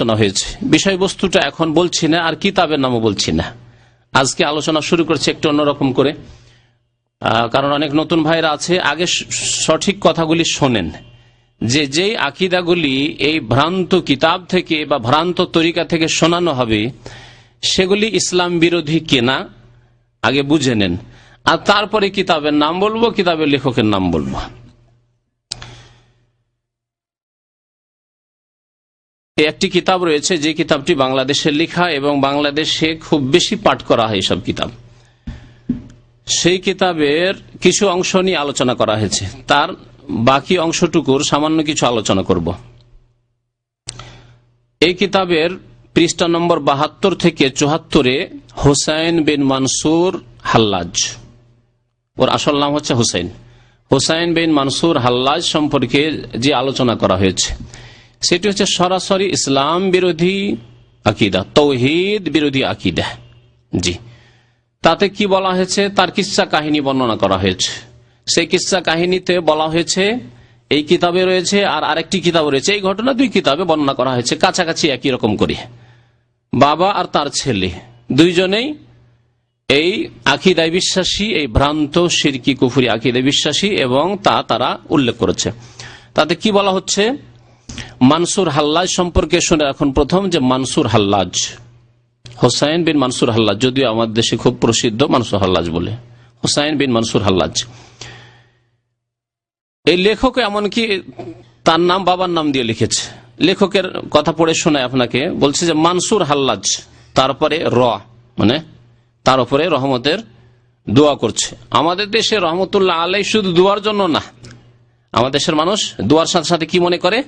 আলোচনা হয়েছে। বিষয়বস্তুটা এখন বলছি না, আর কিতাবের নামও বলছি না। আজকে আলোচনা শুরু করছে একটু অন্যরকম করে। কারণ অনেক নতুন ভাইরা আছে, আগে সঠিক কথাগুলি শোনেন। যে যেই আকিদাগুলি এই ভ্রান্ত কিতাব থেকে বা ভ্রান্ত তরিকা থেকে শোনানো হবে, সেগুলি ইসলাম বিরোধী কেনা, আগে বুঝে নেন। আর তারপরে কিতাবের নাম বলব, কিতাবের লেখকের নাম বলব। একটি কিতাব রয়েছে, যে কিতাবটি বাংলাদেশের লেখা এবং বাংলাদেশে খুব বেশি পাঠ করা হয় সব কিতাব। সেই কিতাবের কিছু অংশ নিয়ে আলোচনা করা হয়েছে। তার বাকি অংশটুকুর সামান্য কিছু আলোচনা করব। এই কিতাবের পৃষ্ঠা নম্বর বাহাত্তর থেকে চুহাত্তরে হোসাইন বিন মানসুর হাল্লাজ। ওর আসল নাম হচ্ছে হোসেন হোসাইন বিন মানসুর হাল্লাজ সম্পর্কে যে আলোচনা করা হয়েছে। সেটি হচ্ছে সরাসরি ইসলাম বিরোধী আকিদা, তৌহিদ বিরোধী আকিদা। জি। তাতে কি বলা হয়েছে? তার কিসা কাহিনী বর্ণনা করা হয়েছে। সেই কিসা কাহিনীতে বলা হয়েছে, এই কিতাবে রয়েছে আর আরেকটি কিতাব রয়েছে। এই ঘটনা দুই কিতাবে বর্ণনা করা হয়েছে, কাছাকাছি একই রকম করে। বাবা আর তার ছেলে, দুইজনেই এই আকিদায় বিশ্বাসী, এই ভ্রান্ত, সিরকি, কুফুরি আকিদায় বিশ্বাসী এবং তা তারা উল্লেখ করেছে। তাতে কি বলা হচ্ছে? মানসুর হাল্লাজ সম্পর্কে শুনে এখন প্রথম যে মানসুর হাল্লাজ। হোসাইন বিন মানসুর হাল্লাজ, যদিও আমাদের দেশে খুব প্রসিদ্ধ মানসুর হাল্লাজ বলে। হোসাইন বিন মানসুর হাল্লাজ। এই লেখক এমনকি তার নাম বাবার নাম দিয়ে লিখেছে। লেখকের কথা পড়ে শোনায় আপনাকে, বলছে যে মানসুর হাল্লাজ তারপরে র মানে তার উপরে রহমতের দোয়া করছে। আমাদের দেশে রহমতুল্লাহ আলাই শুধু দোয়ার জন্য না, আমাদের দেশের মানুষ দোয়ার সাথে সাথে কি মনে করে?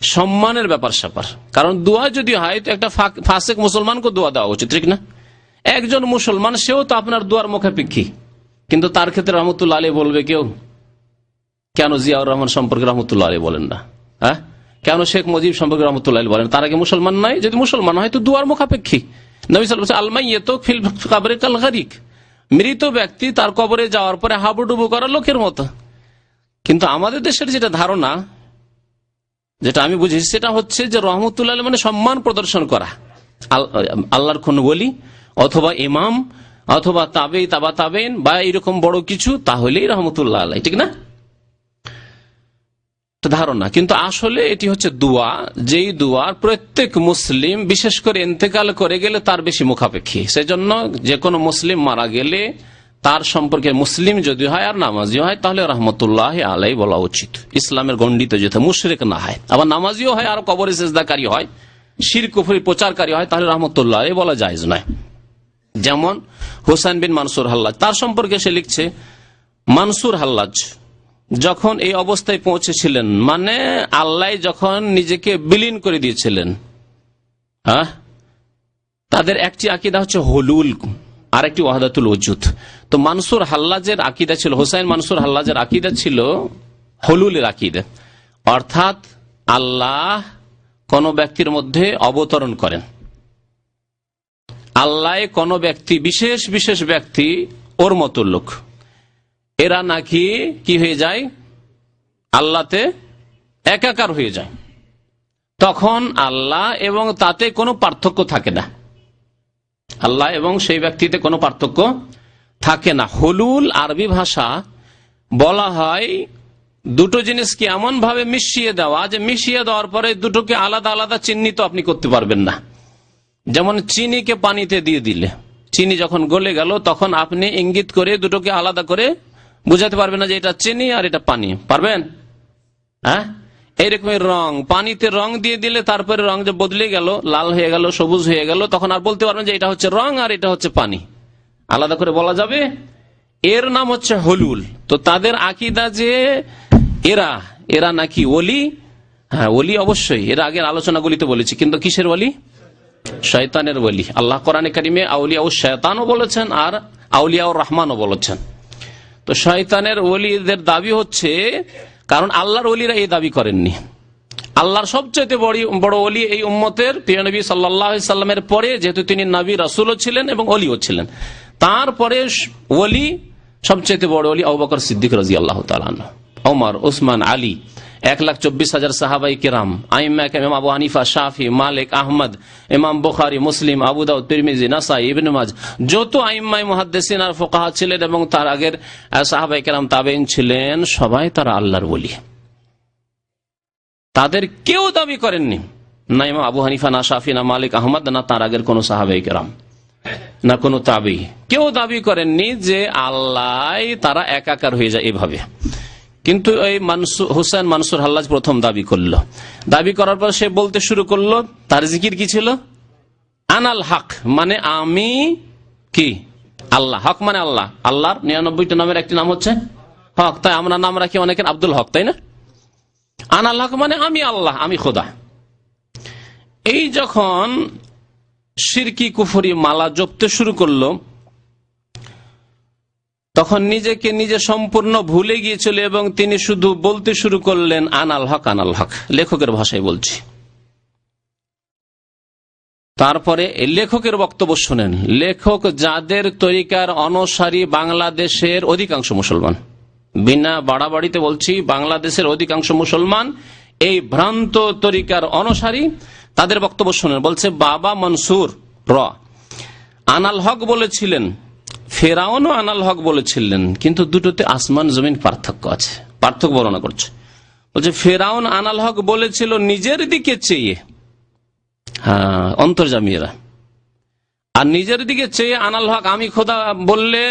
সম্মানের ব্যাপার স্যাপার। কারণ দোয়া যদি হয়, তো একটা ফাসেক মুসলমানকে দোয়া দেওয়া উচিত, ঠিক না? একজন মুসলমান, সেও তো আপনার দোয়ার মুখাপেক্ষী। কিন্তু তার ক্ষেত্রে রহমতুল্লাহ আলী বলবে কেউ, কেন জিয়াউর রহমান সম্পর্কে রহমতুল্লাহ আলী বলেন না? হ্যাঁ? কেন শেখ মুজিব সম্পর্কে রহমতুল্লাহ বলেন? তার আগে মুসলমান নাই যদি মুসলমান হয়, তো দুয়ার মুখাপেক্ষী। নবী তো ফিল মৃত ব্যক্তি তার কবরে যাওয়ার পরে হাবুডুবু করা লোকের মতো। কিন্তু আমাদের দেশের যেটা ধারণা যেটা আমি বুঝি সেটা হচ্ছে যে রহমতুল্লাহ মানে সম্মান প্রদর্শন করা। আল- আল্লাহর কোন বলি অথবা ইমাম অথবা তাবে তাবা তাবেন বা এরকম বড় কিছু, তাহলেই রহমতুল্লাহ আলাই ঠিক না? ধারণা। কিন্তু আসলে এটি হচ্ছে দোয়া। যেই দোয়ার প্রত্যেক মুসলিম, বিশেষ করে ইন্তেকাল করে গেলে তার বেশি মুখাপেক্ষী। সেজন্য যে কোনো মুসলিম মারা গেলে তার সম্পর্কে মুসলিম যদি হয় আর নামাজিও হয়, তাহলে রহমতুল্লাহ আলাই বলা উচিত। ইসলামের গণ্ডিত যেতে মুশরেক না হয়। আবার নামাজিও হয় আর কবরে সেজদাকারী হয়, শির, কুফরি, প্রচারকারী হয়, তাহলে রহমতুল্লাহ আলাই বলা যায় নয়। যেমন হোসেন বিন মানসুর হাল্লাজ, তার সম্পর্কে সে লিখছে, মানসুর হাল্লাজ যখন এই অবস্থায় পৌঁছেছিলেন মানে আল্লাহ যখন নিজেকে বিলীন করে দিয়েছিলেন হ্যাঁ তাদের একটি আকিদা হচ্ছে হলুল। আর একটি ওয়াহাদাতুল ওজুদ। তো মানসুর হাল্লাজের আকিদা ছিল, হোসাইন মানসুর হাল্লাজের আকিদা ছিল হলুলের আকিদা। অর্থাৎ আল্লাহ কোন ব্যক্তির মধ্যে অবতরণ করেন। আল্লাহ কোন ব্যক্তি, বিশেষ বিশেষ ব্যক্তি ওর মতো লোক। এরা নাকি কি হয়ে যায়? আল্লাহতে একাকার হয়ে যায়। তখন আল্লাহ এবং তাতে কোনো পার্থক্য থাকে না। আল্লাহ এবং সেই ব্যক্তিতে কোনো পার্থক্য থাকে না। হলুল আরবি ভাষা বলা হয়, দুটো জিনিসকে এমন ভাবে মিশিয়ে দেওয়া যে মিশিয়ে দেওয়ার পরে দুটোকে আলাদা আলাদা চিহ্নিত আপনি করতে পারবেন না। যেমন চিনিকে পানিতে দিয়ে দিলে। চিনি যখন গলে গেল, তখন আপনি ইঙ্গিত করে দুটোকে আলাদা করে বুঝাতে পারবেন না যে এটা চিনি আর এটা পানি। পারবেন? হ্যাঁ? এইরকমের রং। পানিতে রং দিয়ে দিলে তারপরে রং যে বদলে গেল, লাল হয়ে গেল, সবুজ হয়ে গেল, তখন আর বলতে পারবেন যে এটা হচ্ছে রং আর এটা হচ্ছে পানি। আলাদা করে বলা যাবে? এর নাম হচ্ছে হলুল। তো তাদের আকিদা যে এরা এরা নাকি ওলি? হ্যাঁ ওলি অবশ্যই। এর আগের আলোচনাগুলিতে বলেছি। কিন্তু কিসের ওলি? শয়তানের বলি আল্লাহ কোরআনে কারিমে আউলিয়া ও শয়তানও বলেছেন আর আউলিয়া ও রহমানও বলেছেন। তো শয়তানের ওলিদের দাবি হচ্ছে কারণ আল্লাহর অলিরা এই দাবি করেননি। আল্লাহর সবচেয়ে বড় বড় অলি এই উম্মতের প্রিয় নবী সাল্লামের পরে, যেহেতু তিনি নবী, রাসুলও ছিলেন এবং অলিও ছিলেন। তারপরে অলি সবচেয়ে বড় অলি আবু সিদ্দিক রাজি আল্লাহ তালান ওমর, ওসমান, আলী। এক লাখ চব্বিশ হাজার সাহাবাই কিরাম ইমাম আবু হানিফা, শাফি, মালিক, আহমদ, ইমাম বুখারি, মুসলিম আবুদাউ তিরমিজি, নাসাই, ইবিন মাজ, যত আইম্মাই মহাদ্দেসিন আর ফোকাহা ছিলেন এবং তার আগের সাহাবাই কেরাম, তাবেইন ছিলেন, সবাই তারা আল্লাহর বলি তাদের কেউ দাবি করেননি, না ইমাম আবু হানিফা, না শাফি, না মালিক, আহমদ, না তার আগের কোন সাহাবাই কেরাম, না কোনো তাবি কেউ দাবি করেননি যে আল্লাহ তারা একাকার হয়ে যায় এভাবে। কিন্তু এই হুসেন মানসুর হাল্লাজ প্রথম দাবি করল। দাবি করার পর সে বলতে শুরু করল, তার জিকির কি ছিল? আনাল হক মানে আমি কি? আল্লাহ। হক মানে আল্লাহ। আল্লাহর নিরানব্বইটা নামের একটি নাম হচ্ছে হক। তাই আমরা নাম রাখি অনেকের আব্দুল হক, তাই না? আনাল হক মানে আমি আল্লাহ, আমি খোদা। এই যখন সিরকি কুফরি মালা জপতে শুরু করল তখন নিজেকে নিজে সম্পূর্ণ ভুলে গিয়েছিল এবং তিনি শুধু বলতে শুরু করলেন, আনাল হক আনাল হক। লেখকের ভাষায় বলছি। তারপরে লেখকের বক্তব্য শোনেন। লেখক যাদের তরিকার অনসারী বাংলাদেশের অধিকাংশ মুসলমান। বিনা বাড়াবাড়িতে বলছি, বাংলাদেশের অধিকাংশ মুসলমান এই ভ্রান্ত তরিকার অনসারী। তাদের বক্তব্য শোনেন, বলছে, বাবা মনসুর, র। আনাল হক বলেছিলেন ফেরাউনও আনাল হক বলেছিলেন, কিন্তু দুটোতে আসমান, জমিন পার্থক্য আছে। পার্থক্য বর্ণনা করছে। বলছে, ফেরাউন আনাল হক বলেছিল নিজের দিকে চেয়ে। হ্যাঁ অন্তর্জামীরা আর নিজের দিকে চেয়ে আনাল হক, আমি খোদা বললে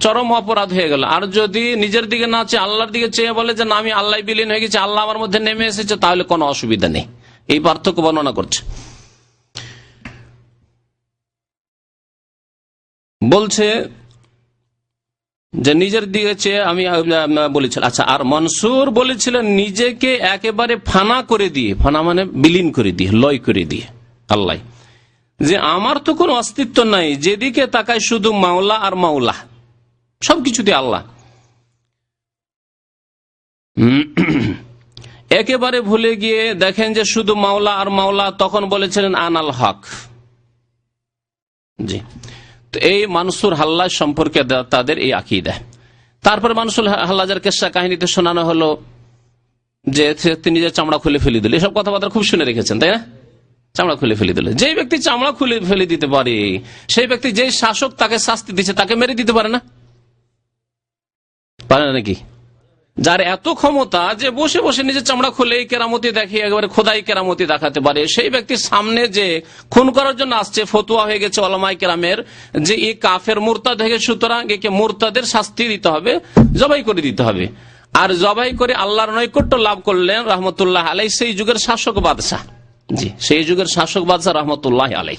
চরম অপরাধ হয়ে গেল। আর যদি নিজের দিকে না চেয়ে আল্লাহর দিকে চেয়ে বলে যে, না, আমি আল্লাহ বিলীন হয়ে গেছি, আল্লাহ আমার মধ্যে নেমে এসেছে, তাহলে কোনো অসুবিধা নেই। এই পার্থক্য বর্ণনা করছে। বলছে যে নিজের চেয়ে আমি বলেছিলাম আচ্ছা আর মনসুর বলেছিলেন নিজেকে একেবারে ফানা করে দিয়ে, ফানা মানে বিলীন করে দিয়ে, লয় করে দিয়ে, আল্লাহ। যে আমার তো কোনো অস্তিত্ব নাই, যেদিকে তাকায় শুধু মাওলা আর মাওলা, সবকিছুতে আল্লাহ। একেবারে ভুলে গিয়ে দেখেন যে শুধু মাওলা আর মাওলা, তখন বলেছিলেন আনাল হক। জি। এই মানসুর হাল্লা সম্পর্কে তাদের এই আকিদা। তারপর মানসুর হাল্লাজের কেসা কাহিনীতে শোনানো হলো যে তিনি যে চামড়া খুলে ফেলে দিল। এসব কথাবার্তা খুব শুনে রেখেছেন, তাই না? চামড়া খুলে ফেলে দিল। যে ব্যক্তি চামড়া খুলে ফেলে দিতে পারে, সেই ব্যক্তি যে শাসক তাকে শাস্তি দিচ্ছে তাকে মেরে দিতে পারে না? পারে না নাকি? যার এত ক্ষমতা যে বসে বসে নিজের চামড়া খুলে কেরামতি দেখে, একেবারে খোদাই কেরামতি দেখাতে পারে। সেই ব্যক্তির সামনে যে খুন করার জন্য আসছে, ফতুয়া হয়ে গেছে অলমাই কেরামের, যে এই কাফের মোরতা থেকে সুতরাং একে মোরতাদের শাস্তি দিতে হবে, জবাই করে দিতে হবে। আর জবাই করে আল্লাহর নৈকট্য লাভ করলেন রহমতুল্লাহ আলাই সেই যুগের শাসক বাদশাহ। জি, সেই যুগের শাসক বাদশাহ রহমতুল্লাহ আলাই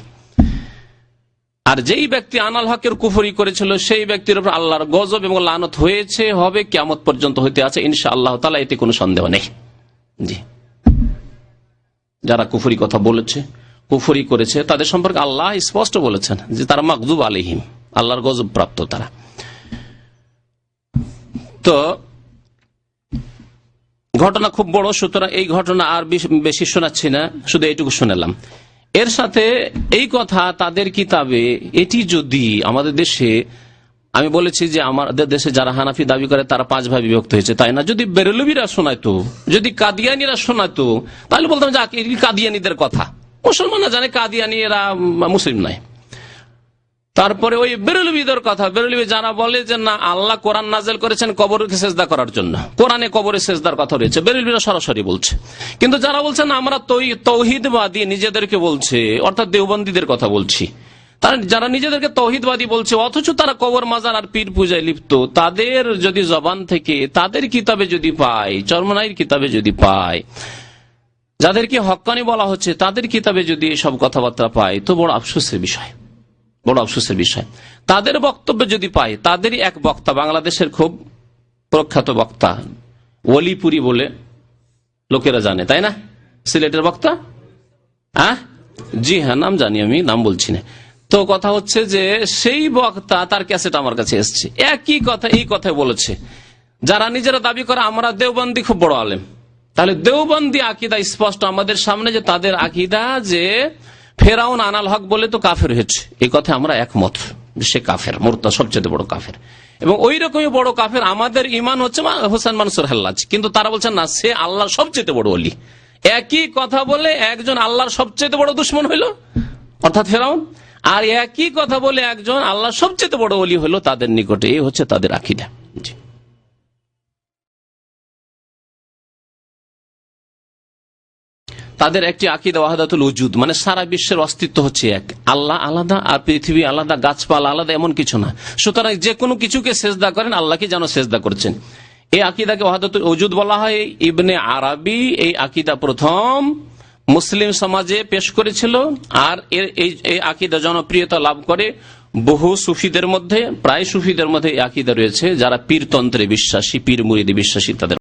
আর যেই ব্যক্তি আনাল হকের কুফরি করেছিল, সেই ব্যক্তির উপর আল্লাহর গজব এবং লানত হয়েছে, হবে কেমত পর্যন্ত হইতে আছে ইনশা আল্লাহ তালা এতে কোনো সন্দেহ নেই। জি। যারা কুফরি কথা বলেছে, কুফরি করেছে, তাদের সম্পর্কে আল্লাহ স্পষ্ট বলেছেন যে তারা মকদুব আলিহিম আল্লাহর গজব প্রাপ্ত তারা। তো, ঘটনা খুব বড়, সুতরাং এই ঘটনা আর বেশি শোনাচ্ছি না, শুধু এইটুকু শুনেলাম। এর সাথে এই কথা তাদের কিতাবে, এটি যদি আমাদের দেশে, আমি বলেছি যে আমাদের দেশে যারা হানাফি দাবি করে, তারা পাঁচ ভাই বিভক্ত হয়েছে, তাই না? যদি বেরেলবিরা শোনাইতো, যদি কাদিয়ানিরা শোনাইতো, তাহলে বলতাম যে কাদিয়ানিদের কথা? মুসলমানরা জানে কাদিয়ানি এরা মুসলিম নাই তারপরে ওই বেরলবিদের কথা বেরলবি যারা বলে যে না, আল্লাহ কোরআন নাজেল করেছেন কবরকে সেজদা করার জন্য। কোরআনে কবরে সেজদার কথা রয়েছে বেরলবিরা সরাসরি বলছে। কিন্তু যারা বলছেন আমরা তৌহিদবাদী নিজেদেরকে বলছে, অর্থাৎ দেওবন্দীদের কথা বলছি, তারা যারা নিজেদেরকে তৌহিদবাদী বলছে, অথচ তারা কবর মাজার আর পীর পূজায় লিপ্ত, তাদের যদি জবান থেকে, তাদের কিতাবে যদি পায় চর্মনাইর কিতাবে যদি পায় যাদেরকে হকানি বলা হচ্ছে, তাদের কিতাবে যদি সব কথাবার্তা পায় তো বড় আফসোসের বিষয়। বড় আফসোসের বিষয়। তাদের বক্তব্য যদি পাই, তাদেরই এক বক্তা, বাংলাদেশের খুব প্রখ্যাত বক্তা, ওলিপুরি বলে লোকেরা জানে, তাই না? সিলেটের বক্তা? হ্যাঁ জি হ্যাঁ নাম জানি আমি, নাম বলছি না। তো কথা হচ্ছে যে, সেই বক্তা তার ক্যাসেট আমার কাছে এসছে। একই কথা, এই কথাই বলেছে। যারা নিজেরা দাবি করে, আমরা দেওবন্দি খুব বড় আলেম। তাহলে দেওবন্দি আকিদা স্পষ্ট আমাদের সামনে যে, তাদের আকিদা যে ফেরাউন আনাল হক বলে তো কাফের হয়েছে। এই কথা আমরা একমত সে কাফের মোরতা সবচেয়ে বড় কাফের। এবং ওই রকমই বড় কাফের আমাদের ইমান হচ্ছে হোসেন মানসুর হাল্লাজ। কিন্তু তারা বলছেন, না, সে আল্লাহর সবচেয়ে বড় অলি একই কথা বলে একজন আল্লাহর সবচেয়ে বড় দুশ্মন হইল, অর্থাৎ ফেরাউন। আর একই কথা বলে একজন আল্লাহর সবচেয়ে বড় অলি হলো তাদের নিকটে। এই হচ্ছে তাদের আকিদা। তাদের একটি আকিদা ওয়াহাদাতুল উজুদ মানে সারা বিশ্বের অস্তিত্ব হচ্ছে এক। আল্লাহ আলাদা আর পৃথিবী আলাদা, গাছপালা আলাদা, এমন কিছু না। সুতরাং যে কোনো কিছুকে সেজদা করেন, আল্লাহকে যেন সেজদা করছেন। এই আকিদাকে ওয়াহাদাতুল উজুদ বলা হয়। ইবনে আরবি এই আকিদা প্রথম মুসলিম সমাজে পেশ করেছিল আর এই আকিদা জনপ্রিয়তা লাভ করে বহু সুফিদের মধ্যে, প্রায় সুফিদের মধ্যে এই আকিদা রয়েছে, যারা পীরতন্ত্রে বিশ্বাসী পীর মুরিদে বিশ্বাসী তাদের